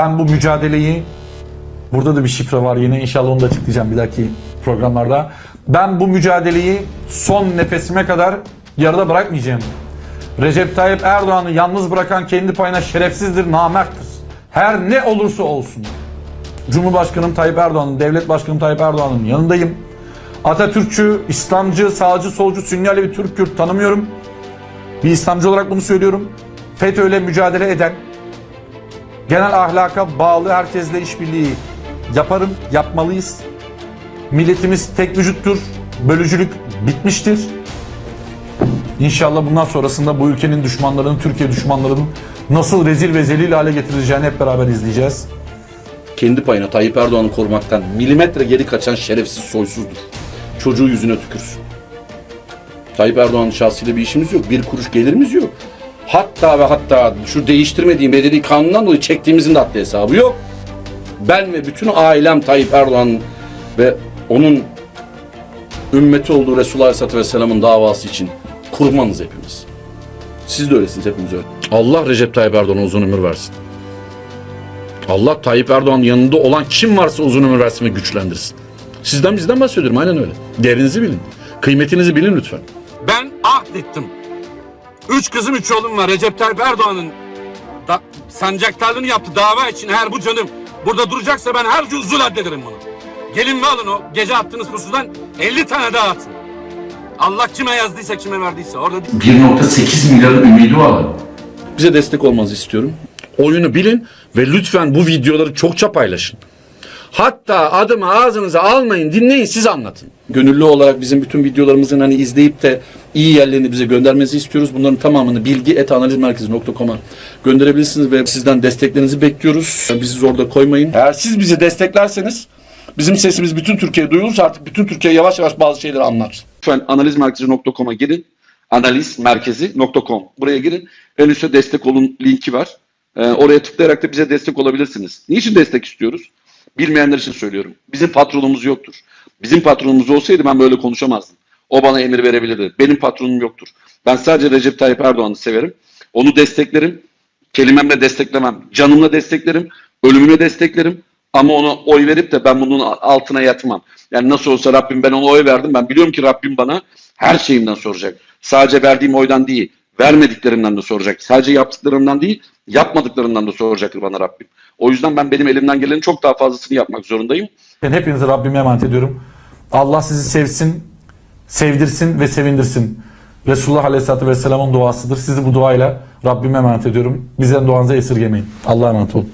Ben bu mücadeleyi burada da bir şifre var yine inşallah onu da açıklayacağım bir dahaki programlarda. Ben bu mücadeleyi son nefesime kadar yarıda bırakmayacağım. Recep Tayyip Erdoğan'ı yalnız bırakan kendi payına şerefsizdir, namerttir. Her ne olursa olsun. Cumhurbaşkanım Tayyip Erdoğan'ın, Devlet Başkanım Tayyip Erdoğan'ın yanındayım. Atatürkçü, İslamcı, sağcı, solcu, Sünni Alevi, Türk, Kürt tanımıyorum. Bir İslamcı olarak bunu söylüyorum. FETÖ'yle mücadele eden, genel ahlaka bağlı herkesle işbirliği yaparım, yapmalıyız. Milletimiz tek vücuttur, bölücülük bitmiştir. İnşallah bundan sonrasında bu ülkenin düşmanlarının, Türkiye düşmanlarının nasıl rezil ve zelil hale getirileceğini hep beraber izleyeceğiz. kendi payına Tayyip Erdoğan'ı korumaktan milimetre geri kaçan şerefsiz soysuzdur. Çocuğu yüzüne tükürsün. Tayyip Erdoğan'ın şahsıyla bir işimiz yok. Bir kuruş gelirimiz yok. Hatta ve hatta şu değiştirmediğim bedeli kanundan dolayı çektiğimizin de haddi hesabı yok. Ben ve bütün ailem Tayyip Erdoğan ve onun ümmeti olduğu Resulullah Aleyhisselatü Vesselam'ın davası için kurbanız hepimiz. Siz de öylesiniz hepimiz öyle. Allah Recep Tayyip Erdoğan'a uzun ömür versin. Allah Tayyip Erdoğan'ın yanında olan kim varsa uzun ömür versin ve güçlendirsin. Sizden bizden bahsediyorum aynen öyle. Değerinizi bilin. Kıymetinizi bilin lütfen. Ben ahdettim. Üç kızım üç oğlum var. Recep Tayyip Erdoğan'ın da, sancaktarlığını yaptı dava için. Eğer bu canım burada duracaksa ben her gün zul addederim bunu. Gelin ve alın o gece attığınız pusudan 50 tane daha atın. Allah kime yazdıysa kime verdiyse orada 1.8 milyarın ümidi var. Bize destek olmanızı istiyorum. Oyunu bilin ve lütfen bu videoları çokça paylaşın. Hatta adımı ağzınıza almayın, dinleyin, siz anlatın. Gönüllü olarak bizim bütün videolarımızın hani izleyip de iyi yerlerini bize göndermenizi istiyoruz. Bunların tamamını bilgi.analizmerkezi.com'a gönderebilirsiniz ve sizden desteklerinizi bekliyoruz. Bizi zorda koymayın. Eğer siz bizi desteklerseniz bizim sesimiz bütün Türkiye'ye duyulursa artık bütün Türkiye yavaş yavaş bazı şeyleri anlar. Lütfen analizmerkezi.com'a girin. Analizmerkezi.com. Buraya girin. En üstte destek olun linki var. Ee, oraya tıklayarak da bize destek olabilirsiniz. Niçin destek istiyoruz? Bilmeyenler için söylüyorum. Bizim patronumuz yoktur. Bizim patronumuz olsaydı ben böyle konuşamazdım. O bana emir verebilirdi. Benim patronum yoktur. Ben sadece Recep Tayyip Erdoğan'ı severim. Onu desteklerim. Kelimemle desteklemem. Canımla desteklerim. Ölümüne desteklerim. Ama ona oy verip de ben bunun altına yatmam. Yani nasıl olsa Rabbim ben ona oy verdim. Ben biliyorum ki Rabbim bana her şeyimden soracak. Sadece verdiğim oydan değil, vermediklerimden de soracak. Sadece yaptıklarımdan değil, yapmadıklarımdan da soracaktır bana Rabbim. O yüzden ben benim elimden gelenin çok daha fazlasını yapmak zorundayım. Ben hepinizi Rabbime emanet ediyorum. Allah sizi sevsin, sevdirsin ve sevindirsin. Resulullah Aleyhisselatü Vesselam'ın duasıdır. Sizi bu duayla Rabbime emanet ediyorum. Bizden duanızı esirgemeyin. Allah'a emanet olun.